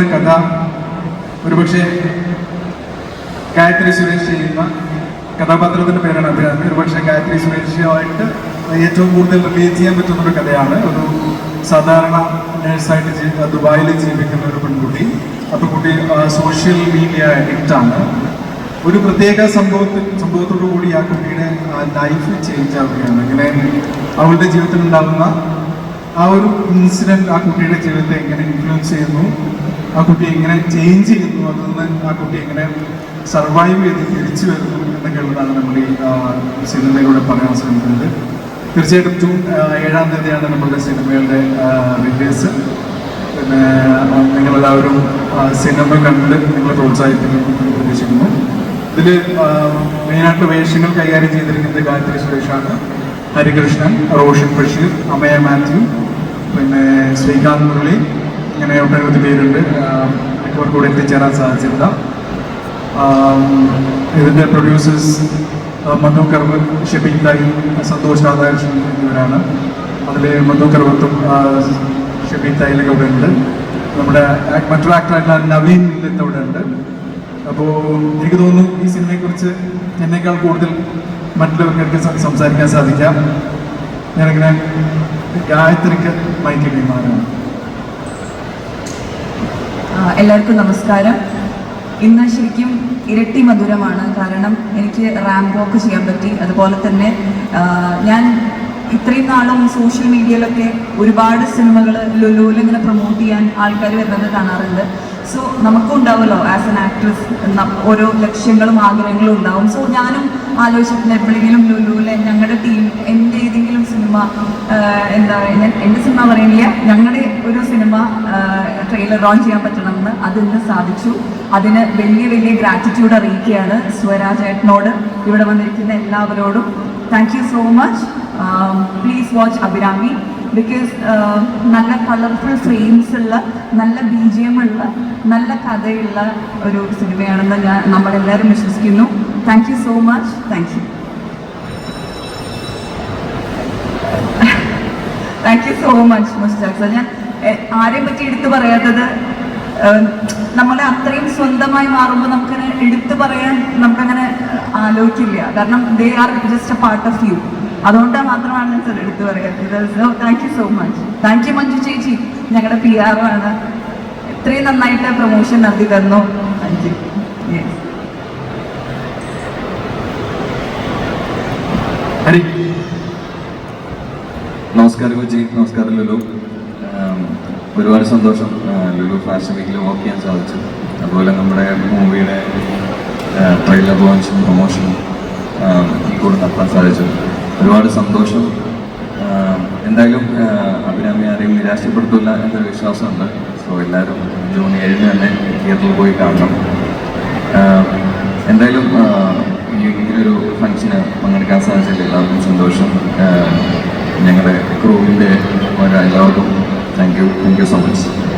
പറയുന്ന കഥ ഒരുപക്ഷെ ഗായത്രി സുരേഷ് ചെയ്യുന്ന കഥാപാത്രത്തിന്റെ പേരാണ് അഭിരാമി. ഒരുപക്ഷെ ഗായത്രി സുരേഷുമായിട്ട് ഏറ്റവും കൂടുതൽ റിലേറ്റ് ചെയ്യാൻ പറ്റുന്ന ഒരു കഥയാണ്. ഒരു സാധാരണ നേഴ്സായിട്ട് ദുബായിൽ ജീവിക്കുന്ന ഒരു പെൺകുട്ടി. ആ കുട്ടി സോഷ്യൽ മീഡിയ ആണ്. ഒരു പ്രത്യേക സംഭവത്തിൽ സംഭവത്തോടു കൂടി ആ കുട്ടിയുടെ ലൈഫ് ചേഞ്ച് ആവുകയാണ്. ഇങ്ങനെ അവളുടെ ജീവിതത്തിൽ ഉണ്ടാകുന്ന ആ ഒരു ഇൻസിഡന്റ് ആ കുട്ടിയുടെ ജീവിതത്തെ എങ്ങനെ ഇൻഫ്ലുവൻസ് ചെയ്യുന്നു? ആ കുട്ടി എങ്ങനെ ചേഞ്ച് ചെയ്യുന്നു? അതിൽ നിന്ന് ആ കുട്ടി എങ്ങനെ സർവൈവ് ചെയ്ത് തിരിച്ചു വരുന്നു എന്നൊക്കെയുള്ളതാണ് നമ്മൾ ഈ സിനിമയിലൂടെ പറയാൻ ശ്രമിക്കുന്നത്. തീർച്ചയായിട്ടും ജൂൺ ഏഴാം തീയതിയാണ് നമ്മളുടെ സിനിമയുടെ റിലീസ് പിന്നെ നിങ്ങളെല്ലാവരും സിനിമ കണ്ട് നിങ്ങളെ പ്രോത്സാഹിപ്പിക്കുന്നു പ്രതീക്ഷിക്കുന്നു. ഇതിൽ മെയിനായിട്ട് വേഷങ്ങൾ കൈകാര്യം ചെയ്തിരിക്കുന്നത് ഗായത്രി സുരേഷാണ്. ഹരികൃഷ്ണൻ റോഷൻ ബഷീർ അമയ മാത്യു പിന്നെ ശ്രീകാന്ത് മുരളി ഇങ്ങനെ ഒട്ടനവധി പേരുണ്ട്. ആഹ് ഇവർക്ക് കൂടെ എത്തിച്ചേരാൻ സാധിച്ചില്ല ഇതിന്റെ പ്രൊഡ്യൂസേഴ്സ് മധു കർവർ ഷെബിൻ തായി സന്തോഷ് രാധാകൃഷ്ണൻ എന്നിവരാണ്. അതിൽ മധു കർവത്തും ഷെബിൻ തായിലൊക്കെ അവിടെ ഉണ്ട്. നമ്മുടെ മറ്റൊരു ആക്ടറായിട്ടുള്ള നവീൻ ഇല്ലത്ത് അവിടെ ഉണ്ട്. അപ്പോൾ എനിക്ക് തോന്നുന്നു ഈ സിനിമയെക്കുറിച്ച് എന്നേക്കാൾ കൂടുതൽ മറ്റുള്ളവർക്ക് സം- സംസാരിക്കാൻ സാധിക്കാം. ഞാനിങ്ങനെ ഗായത്രിക്ക് മൈക്ക് കൈമാറാണ് എല്ലാവർക്കും നമസ്കാരം. ഇന്ന് ശരിക്കും ഇരട്ടി മധുരമാണ്. കാരണം എനിക്ക് റാമ്പ് വോക്ക് ചെയ്യാൻ പറ്റി. അതുപോലെ തന്നെ ഞാൻ ഇത്രയും നാളും സോഷ്യൽ മീഡിയയിലൊക്കെ ഒരുപാട് സിനിമകൾ ലുലുവിൽ ഇങ്ങനെ പ്രൊമോട്ട് ചെയ്യാൻ ആൾക്കാർ വരുന്നത് കാണാറുണ്ട്. സോ നമുക്കും ഉണ്ടാവുമല്ലോ ആസ് എൻ ആക്ട്രസ് ഓരോ ലക്ഷ്യങ്ങളും ആഗ്രഹങ്ങളും ഉണ്ടാവും. സോ ഞാനും ആലോചിച്ചിട്ടുണ്ട് എപ്പോഴെങ്കിലും ലുലുവിലെ ഞങ്ങളുടെ ടീം എന്റെ ഏതെങ്കിലും സിനിമ എന്താ പറയുക എന്റെ സിനിമ പറയുന്നില്ല. ഞങ്ങളുടെ ഒരു സിനിമ ലോഞ്ച് ചെയ്യാൻ പറ്റണമെന്ന് അതിന് സാധിച്ചു. അതിന് വലിയ വലിയ ഗ്രാറ്റിറ്റ്യൂഡ് അറിയിക്കുകയാണ് സ്വരാജ് ഏട്ടനോട്. ഇവിടെ വന്നിരിക്കുന്ന എല്ലാവരോടും thank you so much please watch Abhirami. Because നല്ല കളർഫുൾ ഫ്രെയിംസ് ഉള്ള നല്ല ബി ജി എം ഉള്ള നല്ല കഥയുള്ള ഒരു സിനിമയാണെന്ന് ഞാൻ നമ്മളെല്ലാവരും വിശ്വസിക്കുന്നു. Thank you so much thank you thank you so much Mushtaq ഞാൻ ആരെയും പറ്റി എടുത്തു പറയാത്തത് നമ്മളെ അത്രയും സ്വന്തമായി മാറുമ്പോൾ നമുക്കങ്ങനെ എടുത്തു പറയാൻ നമുക്കങ്ങനെ ആലോചിക്കില്ല. കാരണം they are just a part of you അതുകൊണ്ട് മാത്രമാണ് സാർ എടുത്തു പറയാത്തത്. So thank you so much thank you Manju ചേച്ചി. ഞങ്ങളുടെ പി ആണ്. ഇത്രയും നന്നായിട്ട് പ്രൊമോഷൻ നടത്തി തന്നു. താങ്ക് യു നമസ്കാരം കൊച്ചി. നമസ്കാരം ലുലു. ഒരുപാട് സന്തോഷം. ലുലു ഫാഷൻ വീക്കിൽ വർക്ക് ചെയ്യാൻ സാധിച്ചു. അതുപോലെ നമ്മുടെ മൂവിയുടെ ട്രെയിലർ ലോഞ്ചും പ്രൊമോഷനും ഈ കൂടെ നടത്താൻ സാധിച്ചു. ഒരുപാട് സന്തോഷം. എന്തായാലും അഭിരാമി ആരെയും നിരാശപ്പെടുത്തില്ല എന്നൊരു വിശ്വാസമുണ്ട്. സോ എല്ലാവരും ജൂൺ ഏഴിന് തന്നെ തിയേറ്ററിൽ പോയി കാണണം. എന്തായാലും ഈ ഇങ്ങനൊരു ഫംഗ്ഷന് പങ്കെടുക്കാൻ സാധിച്ചില്ല. എല്ലാവർക്കും സന്തോഷം. Thank you so much